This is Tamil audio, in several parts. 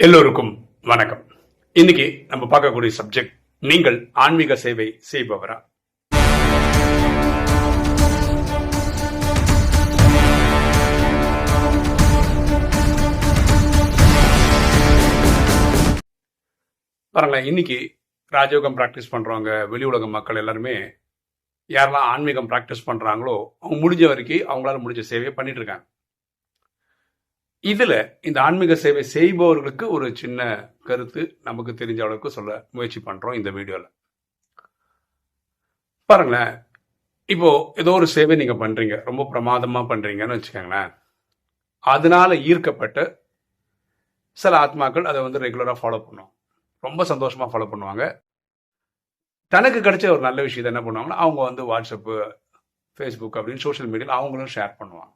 எல்லோருக்கும் வணக்கம். இன்னைக்கு நம்ம பார்க்கக்கூடிய சப்ஜெக்ட் நீங்கள் ஆன்மீக சேவை செய்பவரா? பாருங்களேன் இன்னைக்கு ராஜயோகம் ப்ராக்டிஸ் பண்றவங்க வெளி உலக மக்கள் எல்லாருமே யாரெல்லாம் ஆன்மீகம் ப்ராக்டிஸ் பண்றாங்களோ அவங்க முடிஞ்ச வரைக்கும் அவங்களால முடிஞ்ச சேவையை பண்ணிட்டு இருக்காங்க. இதுல இந்த ஆன்மீக சேவை செய்பவர்களுக்கு ஒரு சின்ன கருத்து நமக்கு தெரிஞ்ச அளவுக்கு சொல்ல முயற்சி பண்றோம் இந்த வீடியோல. பாருங்களேன். இப்போ ஏதோ ஒரு சேவை நீங்க பண்றீங்க. ரொம்ப பிரமாதமா பண்றீங்கன்னு வச்சுக்கோங்களேன். அதனால ஈர்க்கப்பட்ட சில ஆத்மாக்கள் அதை வந்து ரெகுலராக ஃபாலோ பண்ணுவோம் ரொம்ப சந்தோஷமாக ஃபாலோ பண்ணுவாங்க. தனக்கு கிடைச்ச ஒரு நல்ல விஷயத்தை என்ன பண்ணுவாங்கன்னா அவங்க வந்து வாட்ஸ்அப்பு ஃபேஸ்புக் அப்படின்னு சோஷியல் மீடியாவில் அவங்களும் ஷேர் பண்ணுவாங்க.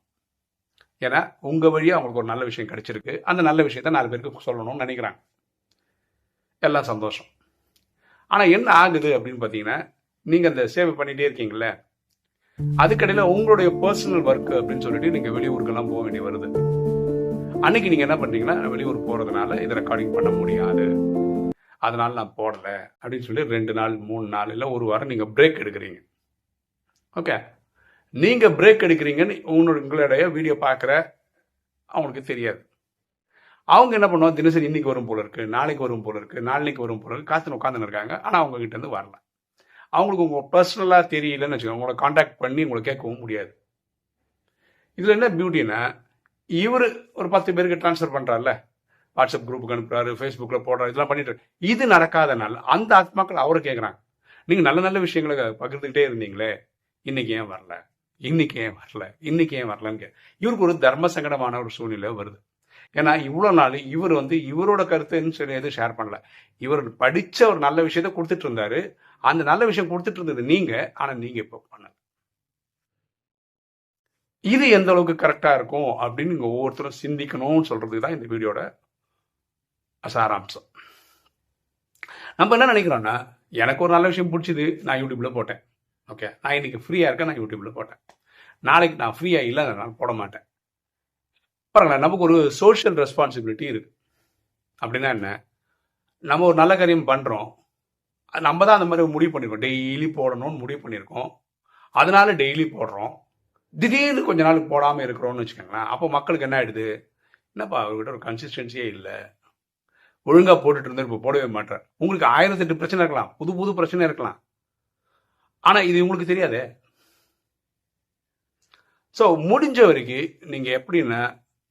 ஏன்னா உங்கள் வழியாக அவங்களுக்கு ஒரு நல்ல விஷயம் கிடைச்சிருக்கு. அந்த நல்ல விஷயத்த நாலு பேருக்கு சொல்லணும்னு நினைக்கிறாங்க. எல்லாம் சந்தோஷம். ஆனால் என்ன ஆகுது அப்படின்னு பார்த்தீங்கன்னா நீங்கள் அந்த சேவை பண்ணிகிட்டே இருக்கீங்கல்ல அதுக்கடையில் உங்களுடைய பர்சனல் ஒர்க் அப்படின்னு சொல்லிட்டு நீங்கள் வெளியூருக்கெல்லாம் போக வேண்டி வருது. அன்னைக்கு நீங்கள் என்ன பண்ணுறீங்கன்னா வெளியூர் போகிறதுனால இதை ரெக்கார்டிங் பண்ண முடியாது. அதனால நான் போடலை அப்படின்னு சொல்லி ரெண்டு நாள் மூணு நாள் இல்லை ஒரு வாரம் நீங்கள் பிரேக் எடுக்கிறீங்க. ஓகே நீங்கள் பிரேக் எடுக்கிறீங்கன்னு உங்களோட உங்களுடைய வீடியோ பார்க்குற அவங்களுக்கு தெரியாது. அவங்க என்ன பண்ணுவாங்க? தினசரி இன்னைக்கு வரும் போல இருக்கு நாளைக்கு வரும் போல இருக்கு நாளைக்கு வரும் போல இருக்கு காத்துன்னு உட்காந்துன்னு இருக்காங்க. ஆனால் அவங்க கிட்ட இருந்து வரல. அவங்களுக்கு உங்கள் பர்சனலாக தெரியலன்னு வச்சுக்கோங்க. உங்களை காண்டாக்ட் பண்ணி உங்களை கேட்கவும் முடியாது. இதில் என்ன பியூட்டினா இவர் ஒரு பத்து பேருக்கு ட்ரான்ஸ்ஃபர் பண்றாருல. வாட்ஸ்அப் குரூப்புக்கு அனுப்புறாரு ஃபேஸ்புக்கில் போடுறாரு இதெல்லாம் பண்ணிட்டு இது நடக்காதனால அந்த ஆத்மாக்கள் அவரை கேட்குறாங்க நீங்கள் நல்ல நல்ல விஷயங்களை பகிர்ந்துக்கிட்டே இருந்தீங்களே இன்னைக்கு ஏன் வரல? இன்னைக்கு ஏன் வரல இன்னைக்கு ஏன் வரலன்னு இவருக்கு ஒரு தர்ம சங்கடமான ஒரு சூழ்நிலை வருது. ஏன்னா இவ்வளோ நாள் இவர் வந்து இவரோட கருத்துன்னு சொல்லி எதுவும் ஷேர் பண்ணல. இவர் படிச்ச ஒரு நல்ல விஷயத்த கொடுத்துட்டு இருந்தாரு. அந்த நல்ல விஷயம் கொடுத்துட்டு இருந்தது நீங்க ஆனா நீங்க இப்போ பண்ணல. இது எந்த அளவுக்கு கரெக்டா இருக்கும் அப்படின்னு நீங்க ஒவ்வொருத்தரும் சிந்திக்கணும்னு சொல்றதுக்கு தான் இந்த வீடியோட சாராம்சம். நம்ம என்ன நினைக்கிறோம்னா எனக்கு ஒரு நல்ல விஷயம் பிடிச்சது நான் யூடியூப்ல போட்டேன். ஓகே? நான் இன்னைக்கு ஃப்ரீயா இருக்கேன் நான் யூடியூப்ல போட்டேன். நாளைக்கு நான் ஃப்ரீயாக இல்லை நான் போட மாட்டேன். பாருங்களேன் நமக்கு ஒரு சோஷியல் ரெஸ்பான்சிபிலிட்டி இருக்குது அப்படின்னா என்ன? நம்ம ஒரு நல்ல காரியம் பண்ணுறோம் நம்ம தான் அந்த மாதிரி முடிவு பண்ணியிருக்கோம் டெய்லி போடணும்னு முடிவு பண்ணியிருக்கோம் அதனால டெய்லி போடுறோம். திடீர்னு கொஞ்ச நாள் போடாமல் இருக்கிறோம்னு வச்சுக்கோங்களேன். அப்போ மக்களுக்கு என்ன ஆயிடுது? என்னப்பா அவர்கிட்ட ஒரு கன்சிஸ்டன்சியே இல்லை. ஒழுங்காக போட்டுட்டு இருந்தா இப்போ போடவே மாட்டார் உங்களுக்கு ஆயிரத்தெட்டு பிரச்சனை இருக்கலாம். புது புது பிரச்சனை இருக்கலாம். ஆனால் இது உங்களுக்கு தெரியாதே? ஸோ முடிஞ்ச வரைக்கும் நீங்கள் எப்படின்னா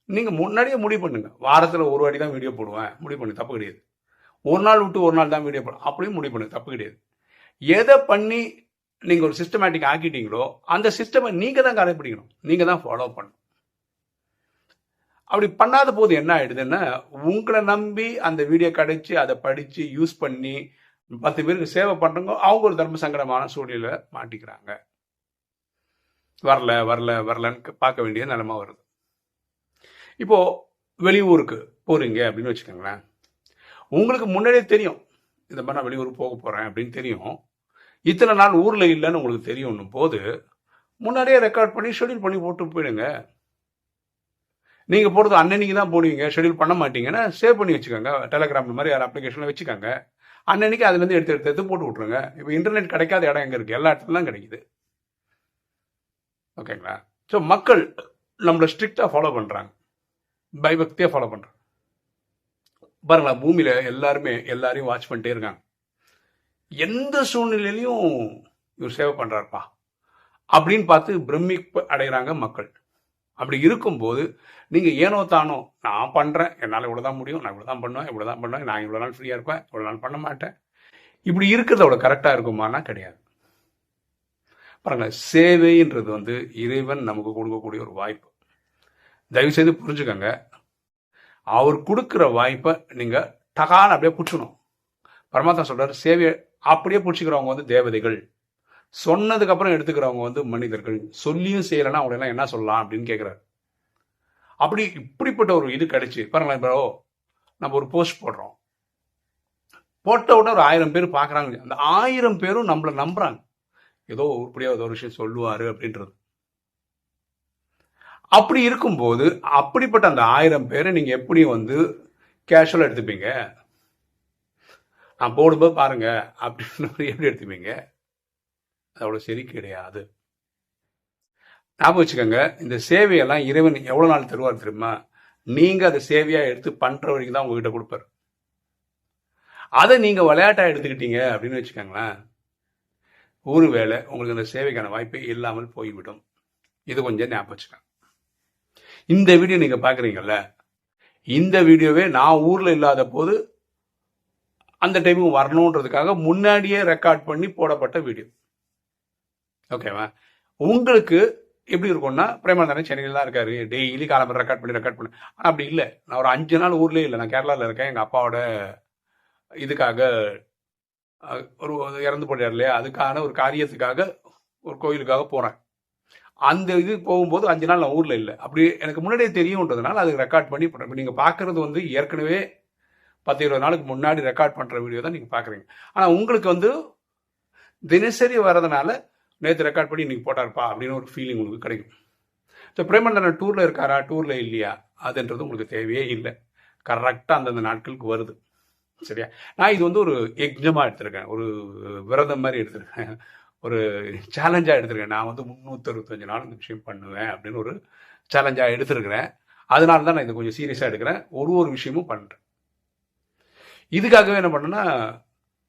நீங்கள் முன்னாடியே முடிவு பண்ணுங்க. வாரத்தில் ஒரு வாட்டி தான் வீடியோ போடுவேன். முடிவு பண்ணு தப்பு கிடையாது. ஒரு நாள் விட்டு ஒரு நாள் தான் வீடியோ போடுவேன் அப்படியும் முடிவு பண்ணு தப்பு கிடையாது. எதை பண்ணி நீங்கள் ஒரு சிஸ்டமேட்டிக் ஆக்கிட்டீங்களோ அந்த சிஸ்டமை நீங்கள் தான் கடைப்பிடிக்கணும் நீங்கள் தான் ஃபாலோ பண்ணணும். அப்படி பண்ணாத போது என்ன ஆயிடுதுன்னா உங்களை நம்பி அந்த வீடியோ கிடைச்சி அதை படித்து யூஸ் பண்ணி பத்து பேருக்கு சேவை பண்ணுறவங்க அவங்க ஒரு தர்ம சங்கடமான சூழ்நிலை மாட்டிக்கிறாங்க. வரல வரல வரலன்னு பார்க்க வேண்டிய நிலமா வருது. இப்போ வெளியூருக்கு போறீங்க அப்படின்னு வச்சுக்கோங்களேன். உங்களுக்கு முன்னாடியே தெரியும் இந்த மாதிரி நான் வெளியூருக்கு போக போறேன் அப்படின்னு தெரியும். இத்தனை நாள் ஊரில் இல்லைன்னு உங்களுக்கு தெரியும்னும் போது முன்னாடியே ரெக்கார்ட் பண்ணி ஷெட்யூல் பண்ணி போட்டு போயிடுங்க. நீங்கள் போகிறது அன்னன்னைக்கு தான் போடுவீங்க ஷெட்யூல் பண்ண மாட்டீங்கன்னா சேவ் பண்ணி வச்சுக்கோங்க. டெலிகிராம் மாதிரி யார் அப்ளிகேஷனில் வச்சுக்கோங்க. அன்னன்னைக்கு அதுலேருந்து எடுத்து எடுத்து எடுத்து போட்டு விட்ருங்க இப்போ இன்டர்நெட் கிடைக்காத இடம் எங்கே இருக்குது எல்லா இடத்துலயும் கிடைக்குது. ஓகேங்களா ஸோ மக்கள் நம்மளை ஸ்ட்ரிக்டாக ஃபாலோ பண்ணுறாங்க பைபக்தியாக ஃபாலோ பண்ணுறாங்க பாருங்களா பூமியில் எல்லாருமே எல்லாரையும் வாட்ச் பண்ணிட்டே இருக்காங்க. எந்த சூழ்நிலையிலையும் இவர் சேவை பண்ணுறாருப்பா அப்படின்னு பார்த்து பிரமிப்பு அடைகிறாங்க மக்கள். அப்படி இருக்கும்போது நீங்கள் ஏனோ தானோ நான் பண்ணுறேன் என்னால் இவ்வளோ தான் முடியும் நான் இவ்வளவுதான் பண்ணுவேன் இவ்வளவுதான் பண்ணுவேன் நான் இவ்வளோ நாள் ஃப்ரீயாக இருப்பேன் இவ்வளோ நாள் பண்ண மாட்டேன். இப்படி இருக்கிறது அவ்வளோ கரெக்டாக இருக்குமானா கிடையாது. பாருங்க சேவைன்றது வந்து இறைவன் நமக்கு கொடுக்கக்கூடிய ஒரு வாய்ப்பு. தயவு செய்து புரிஞ்சுக்கங்க. அவர் கொடுக்குற வாய்ப்பை நீங்கள் டகான அப்படியே பிடிச்சணும் பரமாத்மா சொல்கிறார் சேவையை அப்படியே பிடிச்சிக்கிறவங்க வந்து தேவதைகள். சொன்னதுக்கப்புறம் எடுத்துக்கிறவங்க வந்து மனிதர்கள். சொல்லியும் செய்யலைன்னா அவங்க என்ன சொல்லலாம்? அப்படின்னு கேட்குறாரு அப்படி இப்படிப்பட்ட ஒரு இது கிடைச்சி பாருங்களேன் இப்போ நம்ம ஒரு போஸ்ட் போடுறோம். போட்ட உடனே ஒரு ஆயிரம் பேர் பார்க்குறாங்க அந்த ஆயிரம் பேரும் நம்மளை நம்புகிறாங்க ஏதோ உருப்படியாக ஏதோ ஒரு விஷயம் சொல்லுவார் அப்படின்றது. அப்படி இருக்கும்போது அப்படிப்பட்ட அந்த ஆயிரம் பேரை நீங்கள் எப்படி வந்து கேஷுவலாக எடுத்துப்பீங்க? நான் போடும்போது பாருங்க அப்படின்னு எப்படி எடுத்துப்பீங்க? அதோட சரி கிடையாது. ஞாபகம் வச்சுக்கோங்க இந்த சேவையெல்லாம் இறைவன் எவ்வளோ நாள் தருவார் தெரியுமா? நீங்கள் அதை சேவையாக எடுத்து பண்ணுற வரைக்கும் தான் உங்ககிட்ட கொடுப்பாரு. அதை நீங்கள் விளையாட்டாக எடுத்துக்கிட்டீங்க அப்படின்னு வச்சுக்கோங்களேன். ஒருவேளை உங்களுக்கு அந்த சேவைக்கான வாய்ப்பே இல்லாமல் போய்விடும். இது கொஞ்சம் ஞாபகம் வச்சுக்கோங்க இந்த வீடியோ நீங்கள் பார்க்குறீங்கல்ல இந்த வீடியோவே நான் ஊரில் இல்லாத போது அந்த டைமுக்கு வரணுன்றதுக்காக முன்னாடியே ரெக்கார்ட் பண்ணி போடப்பட்ட வீடியோ. ஓகேவா உங்களுக்கு எப்படி இருக்கும்னா பிரேமானந்தன் சென்னையில் தான் இருக்காரு. டெய்லி காலம்பரம் ரெக்கார்ட் பண்ணி ரெக்கார்ட் பண்ணி. ஆனால் அப்படி இல்லை. நான் ஒரு அஞ்சு நாள் ஊர்லேயே இல்லை. நான் கேரளாவில் இருக்கேன். எங்கள் அப்பாவோட இதுக்காக ஒரு இறந்து போட்டார் இல்லையா? அதுக்கான ஒரு காரியத்துக்காக ஒரு கோயிலுக்காக போகிறேன் அந்த இது போகும்போது அஞ்சு நாள் நான் ஊரில் இல்லை. அப்படி எனக்கு முன்னாடியே தெரியுன்றதுனால அது ரெக்கார்ட் பண்ணி பண்ணுறேன் நீங்கள் பார்க்குறது வந்து ஏற்கனவே பத்து இருபது நாளுக்கு முன்னாடி ரெக்கார்ட் பண்ணுற வீடியோ தான் நீங்கள் பார்க்குறீங்க. ஆனால் உங்களுக்கு வந்து தினசரி வர்றதுனால நேற்று ரெக்கார்ட் பண்ணி இன்றைக்கி போட்டார்ப்பா அப்படின்னு ஒரு ஃபீலிங் உங்களுக்கு கிடைக்கும். ஸோ பிரேமந்தன டூரில் இருக்காரா? டூரில் இல்லையா? அதுன்றது உங்களுக்கு தேவையே இல்லை. கரெக்டாக அந்தந்த நாட்களுக்கு வருது. சரியா? நான் இது வந்து ஒரு எக்ஜமாக எடுத்திருக்கேன். ஒரு விரதம் மாதிரி எடுத்திருக்கேன். ஒரு சேலஞ்சாக எடுத்திருக்கேன். நான் வந்து முந்நூற்றறுபத்தஞ்சு நாள் இந்த விஷயம் பண்ணுவேன் அப்படின்னு ஒரு சேலஞ்சாக எடுத்திருக்கிறேன். அதனால தான் நான் இதை கொஞ்சம் சீரியஸாக எடுக்கிறேன். ஒரு ஒரு விஷயமும் பண்ணுறேன் இதுக்காகவே என்ன பண்ணேன்னா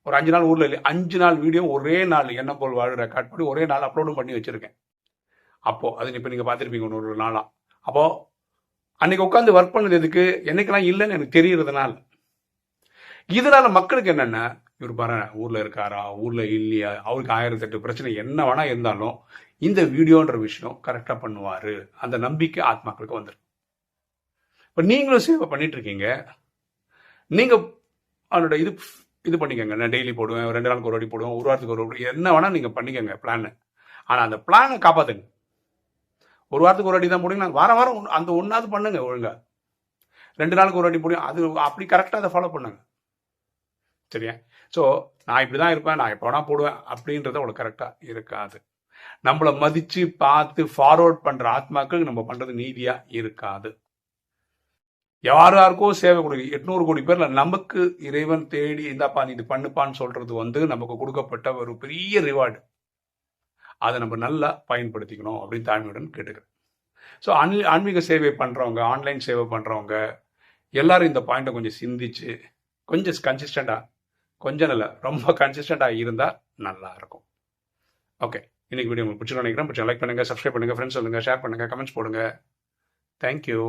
ஒரு அஞ்சு நாள் ஊரில் இல்லை அஞ்சு நாள் வீடியோ ஒரே நாள் என்ன போல் வாழ் ரெக்கார்ட் பண்ணி ஒரே நாள் அப்லோடும் பண்ணி வச்சுருக்கேன். அப்போது அது இப்போ நீங்கள் பார்த்துருப்பீங்க ஒன்று ஒரு நாளாக அப்போது அன்னைக்கு உட்காந்து ஒர்க் பண்ணது எதுக்கு? என்னைக்கெல்லாம் இல்லைன்னு எனக்கு தெரியறதுனால. இதனால மக்களுக்கு என்னென்ன? இவர் பாரு ஊரில் இருக்காரா? ஊரில் இல்லையா? அவருக்கு ஆயிரத்தெட்டு பிரச்சனை என்ன வேணா இருந்தாலும் இந்த வீடியோன்ற விஷயம் கரெக்டாக பண்ணுவார். அந்த நம்பிக்கை ஆத்மாக்களுக்கு வந்துடும் இப்போ நீங்களும் சேவை பண்ணிட்டு இருக்கீங்க நீங்கள் அவனோட இது இது பண்ணிக்கோங்க. நான் டெய்லி போடுவேன் ரெண்டு நாளுக்கு ஒரு வாட்டி போடுவேன் ஒரு வாரத்துக்கு ஒரு வாட்டி என்ன வேணால் நீங்கள் பண்ணிக்கோங்க பிளான் ஆனால் அந்த பிளானை காப்பாற்றுங்க ஒரு வாரத்துக்கு ஒரு வாட்டி தான் போடுங்க. வாரம் வாரம் அந்த ஒன்றாவது பண்ணுங்க ஒழுங்காக ரெண்டு நாளுக்கு ஒரு வாட்டி போடுங்க. அது அப்படி கரெக்டாக அதை ஃபாலோ பண்ணுங்க. சரியா ஸோ நான் இப்படி தான் இருப்பேன் நான் எப்போ வேணா போடுவேன் அப்படின்றத உங்களுக்கு கரெக்டாக இருக்காது. நம்மளை மதித்து பார்த்து ஃபார்வர்ட் பண்ணுற ஆத்மாக்கள் நம்ம பண்ணுறது நீதியாக இருக்காது. யார் யாருக்கோ சேவை கொடுக்கு எட்நூறு கோடி பேர்ல நமக்கு இறைவன் தேடி இந்தாப்பா நீ இது பண்ணுப்பான்னு சொல்றது வந்து நமக்கு கொடுக்கப்பட்ட ஒரு பெரிய ரிவார்டு அதை நம்ம நல்லா பயன்படுத்திக்கணும் அப்படின்னு தாழ்மையுடன் கேட்டுக்கிறேன். ஸோ ஆன் ஆன்மீக சேவை பண்ணுறவங்க ஆன்லைன் சேவை பண்ணுறவங்க எல்லாரும் இந்த பாயிண்ட்டை கொஞ்சம் சிந்திச்சு கொஞ்சம் கன்சிஸ்டண்டாக கொஞ்சம் நல்ல ரொம்ப கன்சிஸ்டண்ட்டாக இருந்தால் நல்லா இருக்கும். ஓகே இன்னைக்கு வீடியோ உங்களுக்கு பிடிச்சிருக்கோம் நினைக்கிறேன். பிடிச்ச லைக் பண்ணுங்கள் சப்ஸ்கிரைப் பண்ணுங்கள் ஃப்ரெண்ட்ஸ் சொல்லுங்கள் ஷேர் பண்ணுங்கள் கமெண்ட்ஸ் போடுங்க. தேங்க்யூ